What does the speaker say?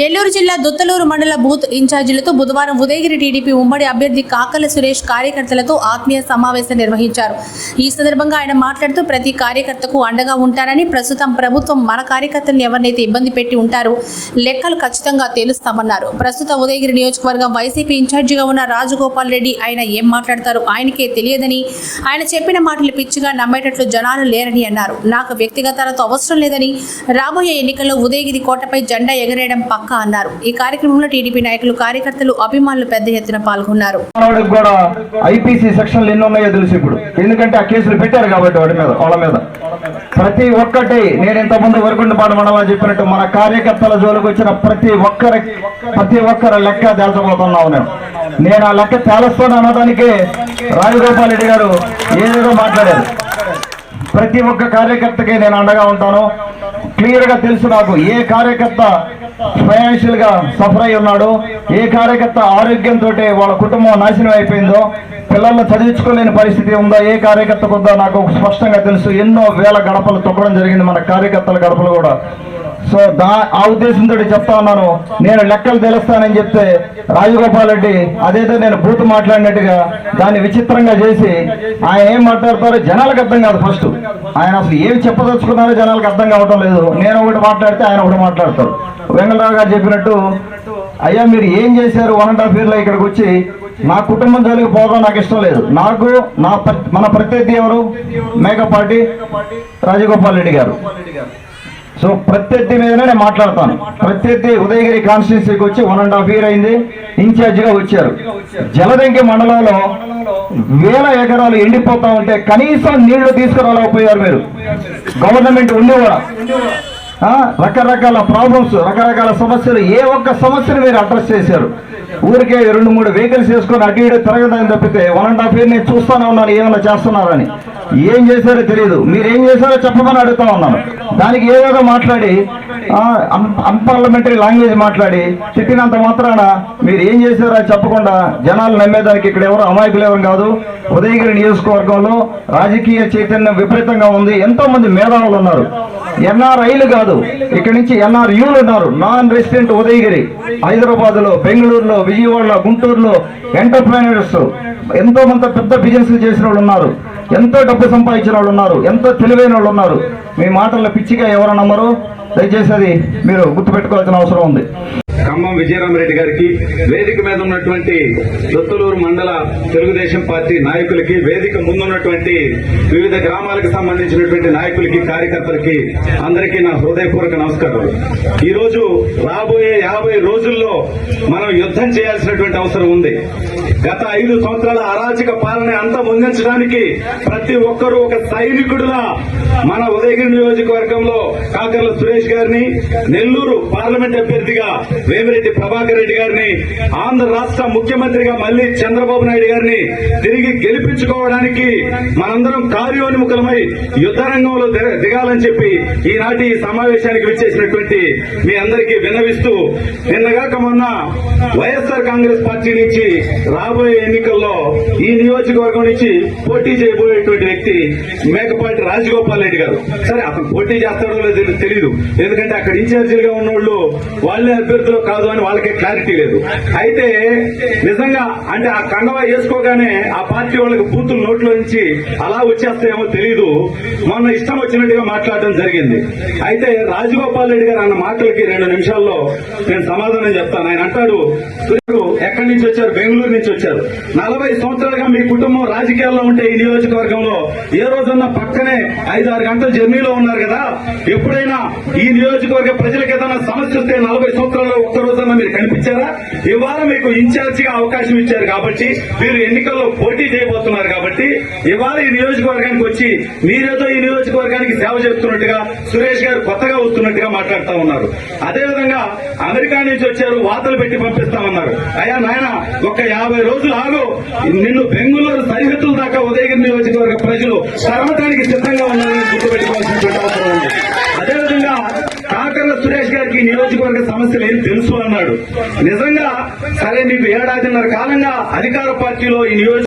నెల్లూరు జిల్లా దుత్తలూరు మండల బూత్ ఇన్ఛార్జీలతో బుధవారం ఉదయగిరి టీడీపీ ఉమ్మడి అభ్యర్థి కాకల సురేష్ కార్యకర్తలతో ఆత్మీయ సమావేశం నిర్వహించారు. ఈ సందర్భంగా ఆయన మాట్లాడుతూ ప్రతి కార్యకర్తకు అండగా ఉంటారని ప్రస్తుతం ప్రభుత్వం మన కార్యకర్తలను ఎవరినైతే ఇబ్బంది పెట్టి ఉంటారో లెక్కలు ఖచ్చితంగా తేలుస్తామన్నారు. ప్రస్తుత ఉదయగిరి నియోజకవర్గం వైసీపీ ఇన్ఛార్జిగా ఉన్న రాజగోపాల్ రెడ్డి ఆయన ఏం మాట్లాడతారో ఆయనకే తెలియదని ఆయన చెప్పిన మాటలు పిచ్చిగా నమ్మేటట్లు జనాలు లేరని అన్నారు. నాకు వ్యక్తిగతాలతో అవసరం లేదని రాబోయే ఎన్నికల్లో ఉదయగిరి కోటపై జెండా ఎగరేయడం పక్క అన్నారు. ఈ కార్యక్రమంలో టీడీపీ నాయకులు కార్యకర్తలు అభిమానులు పెద్ద ఎత్తున పాల్గొన్నారు. కూడా ఐపీసీ సెక్షన్లు ఎన్ని ఉన్నాయో తెలుసు ఇప్పుడు. ఎందుకంటే ఆ కేసులు పెట్టారు కాబట్టి వాడి మీద వాళ్ళ మీద. ప్రతి ఒక్కటి నేను ఇంతకుముందు వరకుండపాడు మండలం చెప్పినట్టు మన కార్యకర్తల జోలికి వచ్చిన ప్రతి ఒక్కరి ప్రతి ఒక్కరి లెక్క తేల్చబోతున్నావు నేను. నేను ఆ లెక్క తేలస్తాను అనడానికి రాజగోపాల్ రెడ్డి గారు ఏదేదో మాట్లాడారు. ప్రతి ఒక్క కార్యకర్తకి నేను అండగా ఉంటాను. క్లియర్గా తెలుసు నాకు. ఏ కార్యకర్త ఫైనాన్షియల్గా సఫర్ అయి ఉన్నాడు ఏ కార్యకర్త ఆరోగ్యంతో వాళ్ళ కుటుంబం నాశనం అయిపోయిందో పిల్లల్ని చదివించుకోలేని పరిస్థితి ఉందా ఏ కార్యకర్తకు ఉందో నాకు స్పష్టంగా తెలుసు. ఎన్నో వేల గడపలు తొక్కడం జరిగింది మన కార్యకర్తల గడపలు కూడా. సో దా ఆ ఉద్దేశంతో చెప్తా ఉన్నాను. నేను లెక్కలు తెలుస్తానని చెప్తే రాజగోపాల్ రెడ్డి అదేదో నేను బూత్ మాట్లాడినట్టుగా దాన్ని విచిత్రంగా చేసి ఆయన ఏం మాట్లాడతారో జనాలకు అర్థం కాదు ఫస్ట్. ఆయన అసలు ఏమి చెప్పదలుచుకున్నారో జనాలకు అర్థం కావటం లేదు. నేను ఒకటి మాట్లాడితే ఆయన ఒకటి మాట్లాడతారు. వెంగళరావు గారు చెప్పినట్టు అయ్యా మీరు ఏం చేశారు? వన్ అండ్ హాఫ్ ఇయర్లో ఇక్కడికి వచ్చి నా కుటుంబం జోలికి పోవడం నాకు ఇష్టం లేదు. నాకు నా మన ప్రత్యర్థి ఎవరు? మేకపాటి రాజగోపాల్ రెడ్డి గారు. సో ప్రత్యర్థి మీదనే నేను మాట్లాడతాను. ప్రత్యర్థి ఉదయగిరి కాన్స్టిట్యున్సీకి వచ్చి వన్ అండ్ హాఫ్ ఇయర్ అయింది. ఇన్ఛార్జ్గా వచ్చారు. జలదంకి మండలంలో వేల ఎకరాలు ఎండిపోతా ఉంటే కనీసం నీళ్ళు తీసుకురాలేకపోయారు మీరు. గవర్నమెంట్ ఉండి కూడా రకరకాల ప్రాబ్లమ్స్ రకరకాల సమస్యలు ఏ ఒక్క సమస్యను మీరు అడ్రస్ చేశారు? ఊరికే రెండు మూడు వెహికల్స్ వేసుకొని అటు ఇటు తిరగదని తప్పితే వన్ అండ్ హాఫ్ ఇయర్ నేను చూస్తానే ఉన్నాను ఏమైనా చేస్తున్నారని. ఏం చేశారో తెలియదు మీరు ఏం చేశారో చెప్పమని అడుగుతా ఉన్నాను. దానికి ఏదో మాట్లాడి అన్పార్లమెంటరీ లాంగ్వేజ్ మాట్లాడి తిట్టినంత మాత్రాన మీరు ఏం చేశారో చెప్పకుండా జనాలు నమ్మేదానికి ఇక్కడ ఎవరు అమాయకులు ఎవరు కాదు. ఉదయగిరి నియోజకవర్గంలో రాజకీయ చైతన్యం విపరీతంగా ఉంది. ఎంతో మంది మేధావులు ఉన్నారు. ఎన్ఆర్ఐలు కాదు. ఇక్కడ నుంచి ఎన్ఆర్యూలు ఉన్నారు. నాన్ రెసిడెంట్ ఉదయగిరి హైదరాబాద్లో బెంగళూరులో విజయవాడలో గుంటూరులో ఎంటర్ప్రైనర్స్ ఎంతో మంది పెద్ద బిజినెస్ చేసిన వాళ్ళు ఉన్నారు. ఎంతో డబ్బు సంపాదించిన వాళ్ళు ఉన్నారు. ఎంతో తెలివైన వాళ్ళు ఉన్నారు. మీ మాటల్లో పిచ్చిగా ఎవరు నమ్మరు? దయచేసి అది మీరు గుర్తుపెట్టుకోవాల్సిన అవసరం ఉంది. ఖమ్మం విజయరామరెడ్డి గారికి వేదిక మీద ఉన్నటువంటి దొత్తులూరు మండల తెలుగుదేశం పార్టీ నాయకులకి వేదిక ముందున్నటువంటి వివిధ గ్రామాలకు సంబంధించినటువంటి నాయకులకి కార్యకర్తలకి అందరికీ నా హృదయపూర్వక నమస్కారం ఈ రోజు రాబోయే యాభై రోజుల్లో మనం యుద్ధం చేయాల్సినటువంటి అవసరం ఉంది. గత ఐదు సంవత్సరాల అరాచక పాలన అంతా ముందించడానికి ప్రతి ఒక్కరూ ఒక సైనికుడులా మన ఉదయగిరి నియోజకవర్గంలో కాకర్ల సురేష్ గారిని నెల్లూరు పార్లమెంట్ అభ్యర్థిగా వేమిరెడ్డి ప్రభాకర్ రెడ్డి గారిని ఆంధ్ర రాష్ట్ర ముఖ్యమంత్రిగా మళ్ళీ చంద్రబాబు నాయుడు గారిని తిరిగి గెలిపించుకోవడానికి మనందరం కార్యోన్ముఖులమై యుద్ధ రంగంలో దిగాలని చెప్పి ఈనాటి ఈ సమావేశానికి విచ్చేసినటువంటి మీ అందరికీ విన్నవిస్తూ నిన్నగాక మొన్న వైఎస్ఆర్ కాంగ్రెస్ పార్టీ నుంచి రాబోయే ఎన్నికల్లో ఈ నియోజకవర్గం నుంచి పోటీ చేయబోయేటువంటి వ్యక్తి మేకపాటి రాజగోపాల్ రెడ్డి గారు. సరే అతను పోటీ చేస్తాడో లేదో తెలియదు ఎందుకంటే అక్కడ ఇన్ఛార్జీలుగా ఉన్నోళ్ళు వాళ్ళే అభ్యర్థులు కాదు అని వాళ్ళకే క్లారిటీ లేదు. అయితే నిజంగా అంటే ఆ కండవా వేసుకోగానే ఆ పార్టీ వాళ్ళకి బూతులు నోట్లో నుంచి అలా వచ్చేస్తాయేమో తెలియదు మొన్న ఇష్టం వచ్చినట్టుగా మాట్లాడడం జరిగింది. అయితే రాజగోపాల్ రెడ్డి గారు అన్న మాటలకి రెండు నిమిషాల్లో నేను సమాధానం చెప్తాను. ఆయన అంటాడు ఎక్కడి నుంచి వచ్చారు? బెంగళూరు నుంచి వచ్చారు. నలభై సంవత్సరాలుగా మీ కుటుంబం రాజకీయాల్లో ఉంటే ఈ నియోజకవర్గంలో ఏ రోజున్న పక్కనే ఐదు ఆరు గంటల జర్నీలో ఉన్నారు కదా. ఎప్పుడైనా ఈ నియోజకవర్గ ప్రజలకు ఏదైనా సమస్య వస్తే నలభై సంవత్సరాల్లో ఒక్క రోజన్నా మీరు కనిపించారా? ఇవాళ మీకు ఇన్ఛార్జిగా అవకాశం ఇచ్చారు కాబట్టి మీరు ఎన్నికల్లో పోటీ చేయబోతున్నారు కాబట్టి ఇవాళ ఈ నియోజకవర్గానికి వచ్చి మీరేదో ఈ నియోజకవర్గానికి సేవ చేస్తున్నట్టుగా సురేష్ గారు కొత్తగా వస్తున్నట్టుగా మాట్లాడుతూ ఉన్నారు. అదేవిధంగా అమెరికా నుంచి వచ్చారు వార్తలు పెట్టి పంపిస్తామన్నారు. అయ్యా నాయన ఒక యాభై రోజులు ఆగు. నిన్ను బెంగళూరు సరిహద్దుల దాకా ఉదయగిరి నియోజకవర్గ ప్రజలు తరమటానికి సిద్ధంగా ఉన్నారని గుర్తుపెట్టుకోవాల్సినటువంటి అవసరం ఉంది. ఈ నియోజకవర్గ సమస్యలు ఏం తెలుసు అన్నాడు నిజంగా సరే మీకు ఏడాదిన్నర కాలంగా అధికార పార్టీలో ఈ నియోజక